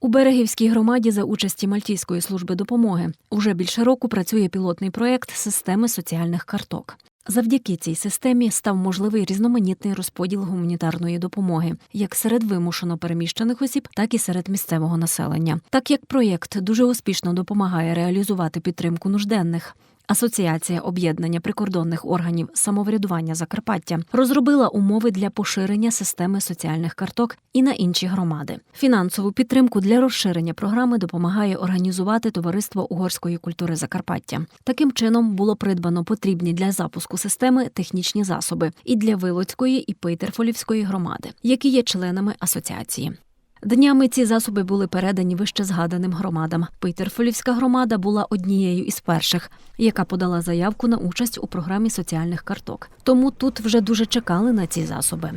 У берегівській громаді за участі Мальтійської служби допомоги уже більше року працює пілотний проєкт системи соціальних карток. Завдяки цій системі став можливий різноманітний розподіл гуманітарної допомоги як серед вимушено переміщених осіб, так і серед місцевого населення. Так як проєкт дуже успішно допомагає реалізувати підтримку нужденних. Асоціація об'єднання прикордонних органів самоврядування Закарпаття розробила умови для поширення системи соціальних карток і на інші громади. Фінансову підтримку для розширення програми допомагає організувати товариство угорської культури Закарпаття. Таким чином було придбано потрібні для запуску системи технічні засоби і для Вилоцької і Пейтерфолівської громади, які є членами асоціації. Днями ці засоби були передані вище згаданим громадам. Пейтерфолівська громада була однією із перших, яка подала заявку на участь у програмі соціальних карток. Тому тут вже дуже чекали на ці засоби.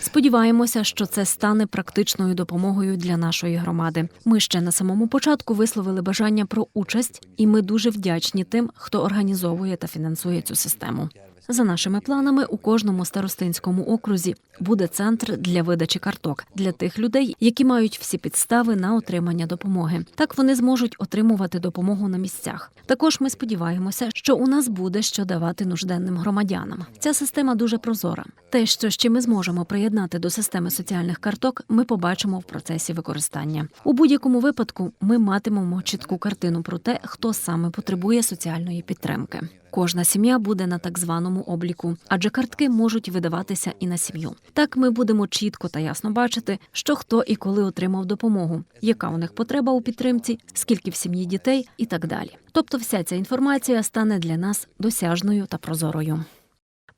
Сподіваємося, що це стане практичною допомогою для нашої громади. Ми ще на самому початку висловили бажання про участь, і ми дуже вдячні тим, хто організовує та фінансує цю систему. За нашими планами, у кожному старостинському окрузі буде центр для видачі карток для тих людей, які мають всі підстави на отримання допомоги. Так вони зможуть отримувати допомогу на місцях. Також ми сподіваємося, що у нас буде що давати нужденним громадянам. Ця система дуже прозора. Те, що ще ми зможемо приєднати до системи соціальних карток, ми побачимо в процесі використання. У будь-якому випадку ми матимемо чітку картину про те, хто саме потребує соціальної підтримки. Кожна сім'я буде на так званому обліку, адже картки можуть видаватися і на сім'ю. Так ми будемо чітко та ясно бачити, що хто і коли отримав допомогу, яка у них потреба у підтримці, скільки в сім'ї дітей і так далі. Тобто, вся ця інформація стане для нас досяжною та прозорою.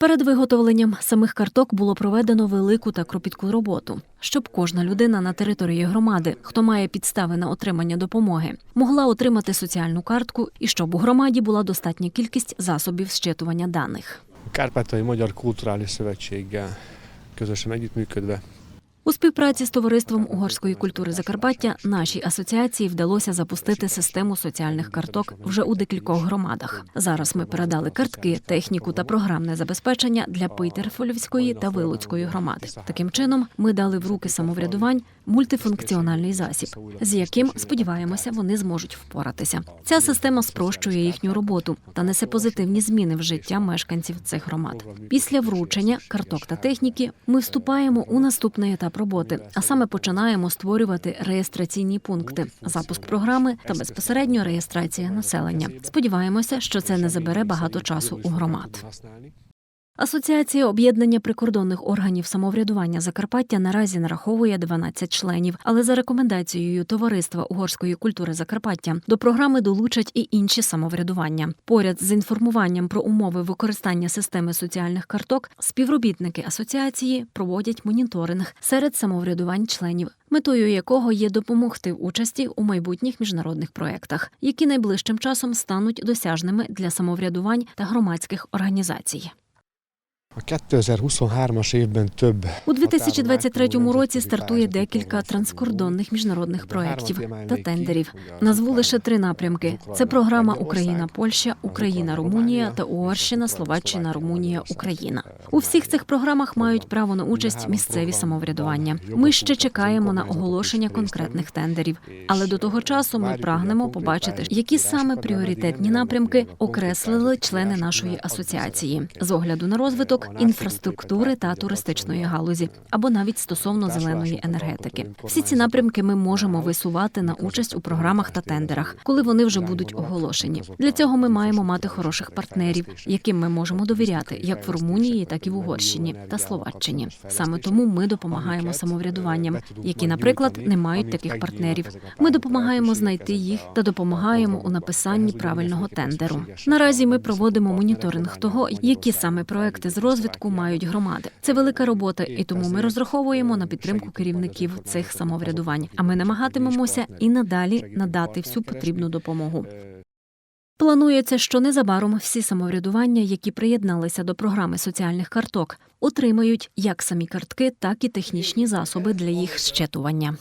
Перед виготовленням самих карток було проведено велику та кропітку роботу, щоб кожна людина на території громади, хто має підстави на отримання допомоги, могла отримати соціальну картку і щоб у громаді була достатня кількість засобів зчитування даних. Kárpátai Magyar Kulturális Szövetséggel közösen együttműködve У співпраці з товариством угорської культури Закарпаття нашій асоціації вдалося запустити систему соціальних карток вже у декількох громадах. Зараз ми передали картки, техніку та програмне забезпечення для Пейтерфольської та Вилуцької громади. Таким чином, ми дали в руки самоврядувань мультифункціональний засіб, з яким сподіваємося, вони зможуть впоратися. Ця система спрощує їхню роботу та несе позитивні зміни в життя мешканців цих громад. Після вручення карток та техніки ми вступаємо у наступний етап роботи, а саме починаємо створювати реєстраційні пункти, запуск програми та безпосередньо реєстрація населення. Сподіваємося, що це не забере багато часу у громад. Асоціація об'єднання прикордонних органів самоврядування Закарпаття наразі нараховує 12 членів, але за рекомендацією товариства угорської культури Закарпаття до програми долучать і інші самоврядування. Поряд з інформуванням про умови використання системи соціальних карток, співробітники асоціації проводять моніторинг серед самоврядувань членів, метою якого є допомогти в участі у майбутніх міжнародних проєктах, які найближчим часом стануть досяжними для самоврядувань та громадських організацій. A 2023-as évben több У 2023 році стартує декілька транскордонних міжнародних проєктів та тендерів. Назву лише три напрямки: це програма Україна, Польща, Україна, Румунія та Угорщина, Словаччина, Румунія, Україна. У всіх цих програмах мають право на участь місцеві самоврядування. Ми ще чекаємо на оголошення конкретних тендерів, але до того часу ми прагнемо побачити, які саме пріоритетні напрямки окреслили члени нашої асоціації. З огляду на розвиток інфраструктури та туристичної галузі, або навіть стосовно зеленої енергетики. Всі ці напрямки ми можемо висувати на участь у програмах та тендерах, коли вони вже будуть оголошені. Для цього ми маємо мати хороших партнерів, яким ми можемо довіряти, як в Румунії, так і в Угорщині та Словаччині. Саме тому ми допомагаємо самоврядуванням, які, наприклад, не мають таких партнерів. Ми допомагаємо знайти їх та допомагаємо у написанні правильного тендеру. Наразі ми проводимо моніторинг того, які саме проекти з розвитку мають громади. Це велика робота, і тому ми розраховуємо на підтримку керівників цих самоврядувань. А ми намагатимемося і надалі надати всю потрібну допомогу. Планується, що незабаром всі самоврядування, які приєдналися до програми соціальних карток, отримають як самі картки, так і технічні засоби для їх щитування.